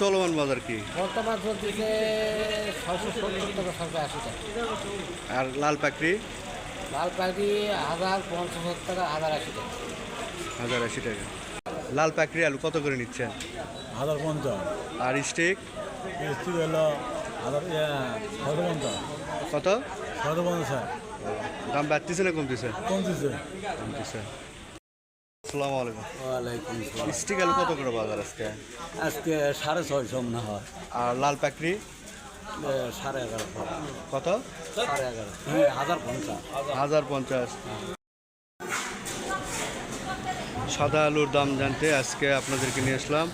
চলমান বাজার কি? বর্তমান চলতেছে ছয়শো সত্তর টাকা ছয়শো আশি টাকা। আর লাল পাকড়ি লাল পাখি হাজার পঞ্চাশ টাকা হাজার আশি টাকা। হাজার আশি টাকা। লাল পাকড়ি আলু কত করে নিচ্ছেন? হাজার পঞ্চাশ। আর স্টিক? কিস্তি হলো হাজার ছয়শো পঞ্চাশ। কত? ছয়শো পঞ্চাশ। দাম বাড়তেছে না কমতেছে? কমতেছে। কমতেছে। আসসালামু আলাইকুম। ওয়ালাইকুম স্টিক আলু কত করে বাজার আজকে? আজকে সাড়ে ছয়শো মনে হয়। আর লাল পাকড়ি? সাড়ে এগারো কত? সাড়ে এগারো। হ্যাঁ হাজার পঞ্চাশ। হাজার পঞ্চাশ। সাদা আলুর দাম জানতে আজকে আপনাদেরকে নিয়ে আসলাম।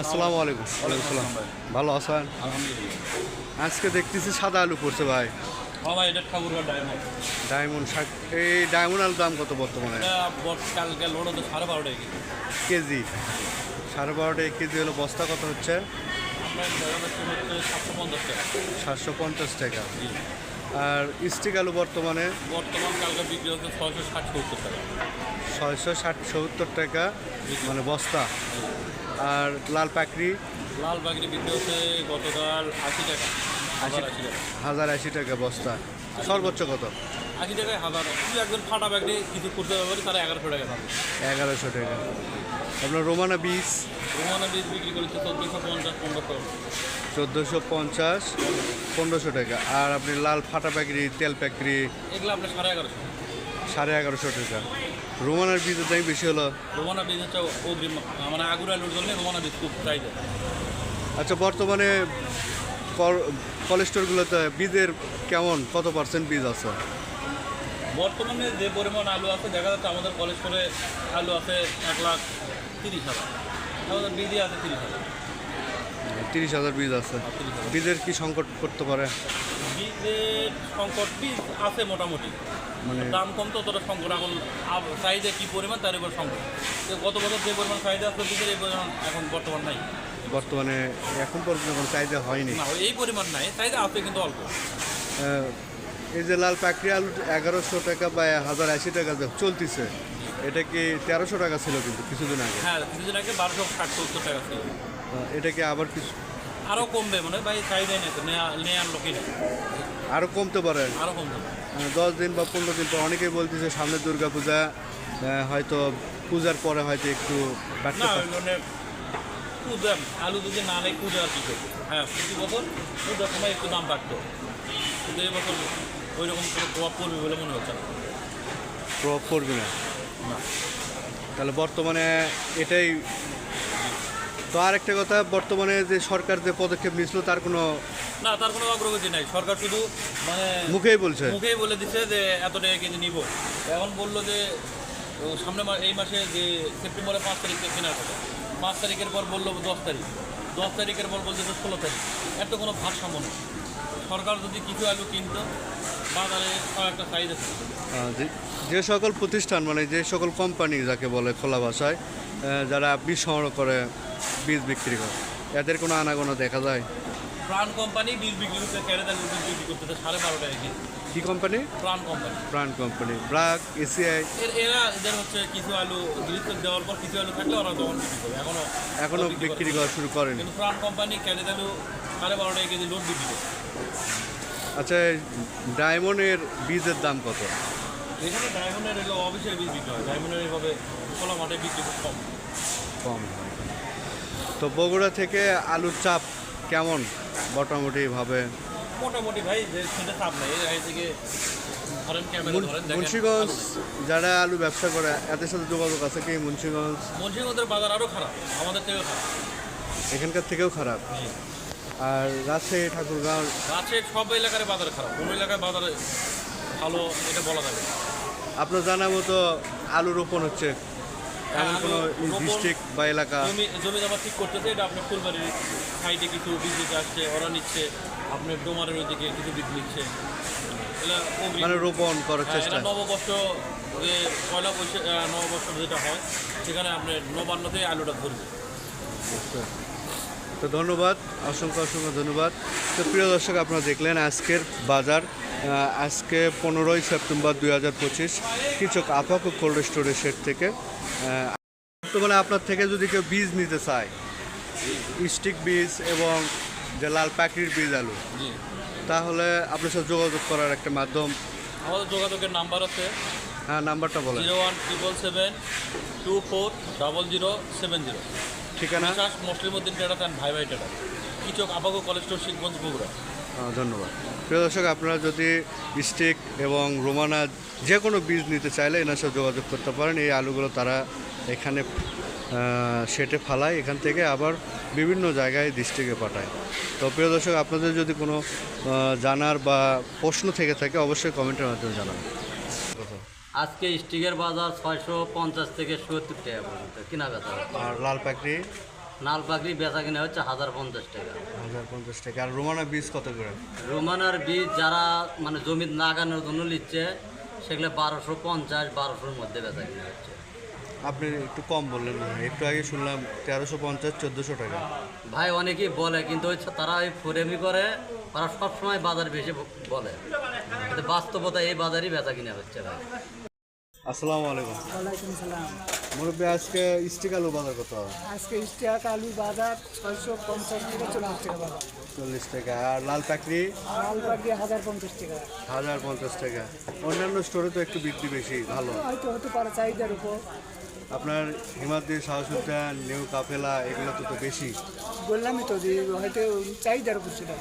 আসসালামু আলাইকুম। ওয়ালাইকুম সালাম ভালো আছেন? আজকে দেখতেছি সাদা আলু পড়ছে ভাই। বাবা এটা ঠাকুরগাঁ ডায়মন্ড ডায়মন্ড শাক এই ডায়মন্ড আলুর দাম কত বর্তমানে? কালকে লোড হতো সাড়ে বারো টাকা কেজি? সাড়ে বারোটা এক কেজি হলো বস্তা কত হচ্ছে? সাতশো পঞ্চাশ টাকা। টাকা। আর স্টিক আলু বর্তমানে? বর্তমান কালকে বিক্রি হচ্ছে ছয়শো ষাট সত্তর টাকা। ছয়শো ষাট সত্তর টাকা মানে বস্তা। আর লাল পাকড়ি? লাল বাগরি বিক্রি হচ্ছে গতকাল আশি টাকা। হাজার আশি টাকা। বস্তা। সর্বোচ্চ কত? আশি টাকায় হাজার। কিছু একজন ফাটা বাগরি কিছু করতে পারে তারা এগারোশো টাকা দাম এগারোশো টাকা। আপনার রোমানা বীজ? রোমানা বীজ বিক্রি করেছে চোদ্দোশো পঞ্চাশ পনেরোশো। চোদ্দোশো পঞ্চাশ পনেরোশো টাকা। আর আপনি লাল ফাটা প্যাকরি তেল প্যাকরি এগুলো আপনার সাড়ে এগারোশো। সাড়ে এগারোশো টাকা। রোমানার বীজের দাম বেশি হলো? রোমানা বীজ হচ্ছে অগ্রিম মানে আগুর আলুর জন্য রোমানা বীজ খুব চাহিদা। আচ্ছা বর্তমানে কলেস্টোরগুলোতে বীজের কেমন কত পার্সেন্ট বীজ আছে? বর্তমানে যে পরিমাণ আলু আছে দেখা যাচ্ছে আমাদের কলেজ করে আলু আছে এক লাখ তিরিশ হাজার। আমাদের বিধি আছে তিরিশ হাজার। তিরিশ হাজার বীজ আছে। বীজের কি সংকট করতে পারে? বীজের সংকট বীজ আছে মোটামুটি। মানে দাম কম তো অতটা সংকট। এখন চাহিদা কী পরিমাণ তার উপর সংকট। গত বছর যে পরিমাণ চাহিদা আছে বীজের এই পরিমাণ এখন বর্তমান নাই। বর্তমানে এখন পর্যন্ত কোনো চাহিদা হয়নি। এই পরিমাণ নাই চাহিদা আছে কিন্তু অল্প। এই যে লাল পাকড়ি আলু এগারোশো টাকা বা হাজার আশি টাকা চলতেছে এটা কি তেরোশো টাকা ছিল কিন্তু কিছুদিন আগে? হ্যাঁ কিছুদিন আগে বারোশো ষাট সত্তর টাকা ছিল। এটা কি আবার কিছু? আরও কমবে মানে ভাই চাহিদাই নেই তো নেয়া নেয়ার লোকই নেই আরও কমতে পারে। আরও আহ, দশ দিন বা পনেরো দিন পর অনেকেই বলতেছে সামনে দুর্গা পূজা হয়তো পূজার পরে হয়তো একটু পূজা আলু যদি না নেই পূজা আর কি করব? হ্যাঁ প্রতি বছর পূজার সময় একটু দাম বাড়তো। কিন্তু এই বছর ওই রকম কোনো প্রভাব পড়বে বলে মনে হচ্ছে না। প্রভাব পড়বে না? না। তাহলে বর্তমানে এটাই তো আর একটা কথা বর্তমানে যে সরকার যে পদক্ষেপ নিয়েছিল তার কোনো না তার কোনো অগ্রগতি নাই। সরকার শুধু মানে মুখেই বলছে। মুখেই বলে দিচ্ছে যে এত টাকা কেজি নিব। এখন বলল যে সামনে এই মাসে যে সেপ্টেম্বরের পাঁচ তারিখে কেনার কথা পাঁচ তারিখের পর বলল দশ তারিখ। দশ তারিখের পর বলছে ষোলো তারিখ। এত কোনো ভারসাম্য নেই। সরকার যদি কিছু আলু কিনতো, বাজারে একটা চাহিদা যে সকল প্রতিষ্ঠান মানে যে সকল কোম্পানি যাকে বলে খোলা ভাষায় যারা বীজ সংগ্রহ করে, বীজ বিক্রি করে, এদের কোনো আনাগোনা দেখা যায়? প্রাণ কোম্পানি বীজ বিক্রি করতে ক্যারেদার বীজ বিক্রি করতেছে সাড়ে বারো টাকা কেজি। কি কোম্পানি? প্রাণ কোম্পানি। প্রাণ কোম্পানি ব্রাক এসিআই। এর এরা এদের হচ্ছে কিছু আলু গ্রিস দেওয়ার পর কিছু আলু থাকলে ওরা তখন বিক্রি করে এখনও এখনও বিক্রি করা। শুরু করেনি। কিন্তু প্রাণ কোম্পানি ক্যারেদ আলু সাড়ে বারো টাকা কেজি লোড বিক্রি করে। আচ্ছা ডায়মন্ডের বীজের দাম কত? এখানে ডায়মন্ডের এগুলো অফিসের বীজ বিক্রি হয় ডায়মন্ডের এইভাবে খোলা মাঠে বিক্রি খুব কম। কম হয়। তো বগুড়া থেকে আলুর চাপ কেমন মোটামুটিভাবে মোটামুটি ভাই যে সেটা চাপ নেই এই থেকে মুন- মুন্সিগঞ্জ যারা আলু ব্যবসা করে এদের সাথে যোগাযোগ আছে কি মুন্সিগঞ্জ? মুন্সিগঞ্জের বাজার আরও খারাপ আমাদের থেকে খারাপ। এখানকার থেকেও খারাপ। আর রাজশাহী ঠাকুরগাঁও রাজশাহীর সব এলাকার বাজার খারাপ কোনো এলাকায় বাজারে ভালো এটা বলা যাবে। আপনার জানা মতো আলু রোপণ হচ্ছে এমন কোনো ডিস্ট্রিক্ট বা এলাকা? জমি জমি জমা ঠিক করতেছে এটা আপনার ফুলবাড়ির সাইডে কিছু বিদ্যুৎ আসছে ওরা নিচ্ছে আপনার ডোমারের ওইদিকে কিছু বীজ নিচ্ছে। মানে রোপণ করার হ্যাঁ, চেষ্টা। নববর্ষ যে পয়লা বৈশাখ নববর্ষ যেটা হয় সেখানে আপনার নবান্নতে আলুটা ধরবে। তো ধন্যবাদ অসংখ্য অসংখ্য ধন্যবাদ। তো প্রিয় দর্শক আপনারা দেখলেন আজকের বাজার আজকে পনেরোই সেপ্টেম্বর দুই হাজার পঁচিশ কিছু আপাক কোল্ড স্টোরেজ সেট থেকে বর্তমানে আপনার থেকে যদি কেউ বীজ নিতে চায় স্টিক বীজ এবং যে লাল পাখির বীজ আলু তাহলে আপনার সাথে যোগাযোগ করার একটা মাধ্যম আমাদের যোগাযোগের নাম্বার আছে। হ্যাঁ নাম্বারটা বলেন। Zero one triple seven two four double zero seven zero. ঠিকানা? বিশ্বাস মুসলিম উদ্দিন তার ভাই ভাই টেটা কিচক আবাগো কলেজ স্টোর শিখগঞ্জ বগুড়া। ধন্যবাদ। প্রিয় দর্শক আপনারা যদি স্টিক এবং রোমানা যে কোনো বীজ নিতে চাইলে এনার সাথে যোগাযোগ করতে পারেন। এই আলুগুলো তারা এখানে সেটে ফালায় এখান থেকে আবার বিভিন্ন জায়গায় ডিস্ট্রিক্টে পাঠায়। তো প্রিয় দর্শক আপনাদের যদি কোনো জানার বা প্রশ্ন থেকে থাকে অবশ্যই কমেন্টের মাধ্যমে জানাবেন। আজকে স্টিকের বাজার ছয়শো পঞ্চাশ থেকে সত্তর টাকা পর্যন্ত। কিনা বেচা। আর লাল পাকড়ি লাল পাকড়ি বেচা কিনা হচ্ছে হাজার পঞ্চাশ টাকা। হাজার পঞ্চাশ টাকা। আর রোমানার বীজ কত করে? রোমানার বীজ যারা মানে জমি লাগানোর জন্য নিচ্ছে সেগুলো বারোশো পঞ্চাশ বারোশোর মধ্যে বেচা কিনা হচ্ছে। আপনি একটু কম বললেন না একটু আগে শুনলাম তেরোশো পঞ্চাশ চোদ্দোশো টাকা। ভাই অনেকেই বলে কিন্তু ওই তারা ওই ফোরেমি করে তারা সবসময় বাজার বেশি বলে। বাস্তবতা এই বাজারই বেচা কিনা হচ্ছে ভাই। আসসালামু আলাইকুম। ওয়ালাইকুম সালাম। মুরব্বী আজকে স্টিক আলু বাজার কত আজকে স্টিয়াক আলু বাজার ছয়শো পঞ্চাশ থেকে চল্লিশ টাকা বাজার। চল্লিশ টাকা। আর লাল পাকড়ি? লাল পাখি হাজার পঞ্চাশ টাকা। হাজার পঞ্চাশ টাকা। অন্যান্য স্টোরে তো একটু বৃদ্ধি বেশি ভালো। হয়তো হতে পারে চাহিদার উপর। আপনার হিমাদ্রি সাহসুদ্দান নিউ কাফেলা এগুলো তো তো বেশি। বললামই তো যে হয়তো চাহিদার উপর সেটা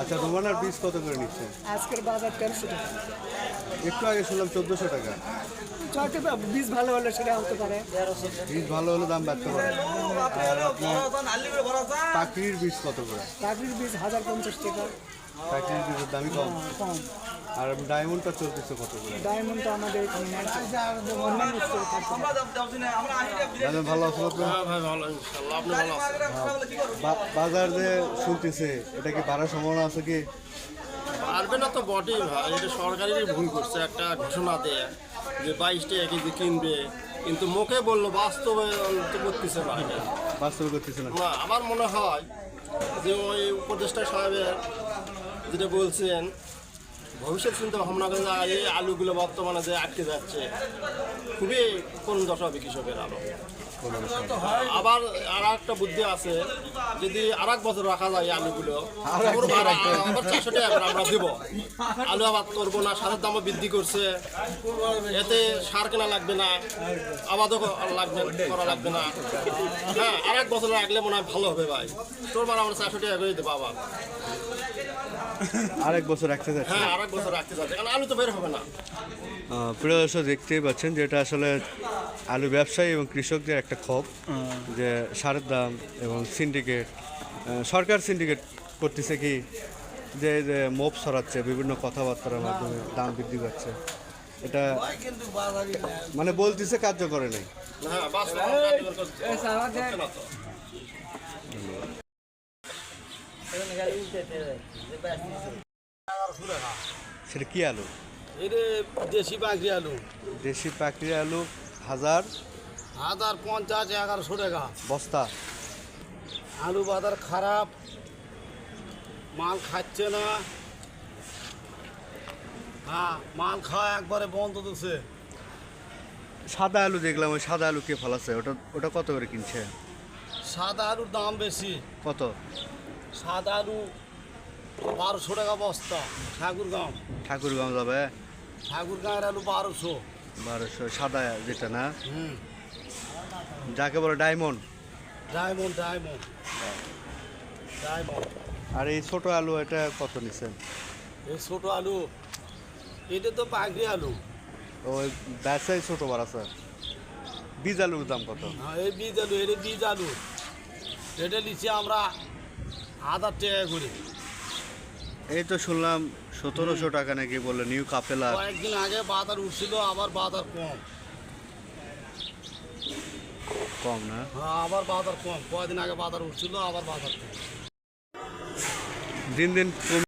আচ্ছা রোমানার বীজ কত করে নিচ্ছে? আজকের বাজার তেরোশো টাকা। একটু আগে শুনলাম চোদ্দোশো টাকা। হয়তো বীজ ভালো হলে সেটা হতে পারে। বীজ ভালো হলে দাম বাড়তে পারে। আর আপনার পাখির বীজ কত করে? চাকরির বীজ হাজার পঞ্চাশ টাকা। পাখির বীজের দামই কম। কম। আর ডায়মন্ডটা চলতেছে কত করে? ডায়মন্ড তো আমাদের। দাদা ভালো আছো আপনি বাজার যে শুনতেছে এটা কি বাড়ার সম্ভাবনা আছে কি? পারবে না তো বটেই ভাই। এটা সরকারেরই ভুল করছে একটা ঘোষণা দেয় যে বাইশ টাকা কেজি কিনবে। কিন্তু মুখে বলল বাস্তবে তো করতেছে না এটা। বাস্তবে করতেছে না। না আমার মনে হয় যে ওই উপদেষ্টা সাহেবের যেটা বলছেন ভবিষ্যৎ চিন্তা ভাবনা করে এই আলুগুলো বর্তমানে যে আটকে যাচ্ছে, খুবই কোন দশা হবে কৃষকের আলো আবার আর একটা বুদ্ধি আছে যদি আর এক বছর রাখা যায় আলুগুলো আবার চারশো টাকা আমরা দেবো। আলু আবাদ করব না সারের দামও বৃদ্ধি করছে। এতে সার কেনা লাগবে না আবাদও লাগবে করা লাগবে না। হ্যাঁ আর এক বছর রাখলে মনে হয় ভালো হবে ভাই। তোর বার আমরা চারশো টাকা করে দেবো আবার। আরেক বছর রাখতে যাচ্ছে। হ্যাঁ আর এক বছর রাখতে চাচ্ছে কারণ আলু তো বের হবে না। প্রিয় দর্শক দেখতেই পাচ্ছেন যে এটা আসলে আলু ব্যবসায়ী এবং কৃষকদের একটা ক্ষোভ যে সারের দাম এবং সিন্ডিকেট সরকার সিন্ডিকেট করতেছে কি যে যে মোপ সরাচ্ছে বিভিন্ন কথাবার্তার মাধ্যমে দাম বৃদ্ধি পাচ্ছে। এটা মানে বলতেছে কার্যকরে নেই। হ্যাঁ বাস্তব কার্যকর করছে না তো। সেটা কি আলু? দেশি পাখি আলু। দেশি পাকড়ি আলু। হাজার। হাজার পঞ্চাশ এগারোশো টাকা। বস্তা। আলু বাজার খারাপ। মাল খাচ্ছে না। হ্যাঁ মাল খাওয়া একবারে বন্ধ দিচ্ছে সাদা আলু দেখলাম ওই সাদা আলু কে ফলাচ্ছে? ওটা ওটা কত করে কিনছে? সাদা আলুর দাম বেশি। কত? সাদা আলু বারোশো টাকা বস্তা ঠাকুরগাঁও। ঠাকুরগাঁও যাবে। ঠাকুরগাঁয়ের আলু বারোশো। বারোশো সাদা যেটা না? যাকে বলে ডায়মন্ড। Diamond diamond. ডায়মন্ড। আর এই ছোট আলু এটা কত নিছেন? এই ছোটো আলু এটা তো পাখি আলু। ওই ব্যবসায়ী ছোট বার আছে। বীজ আলুর দাম কত? হ্যাঁ এই বীজ আলু এটা বীজ আলু। এটা নিচ্ছি আমরা হাজার টাকা করে। এই তো শুনলাম সতেরোশো টাকা নাকি বলল নিউ কাপেলা কয়েকদিন আগে বাজার উঠছিল আবার বাজার কম। কম না? হ্যাঁ আবার বাজার কম। কয়েকদিন আগে বাজার উঠছিল আবার বাজার কম। দিন দিন কম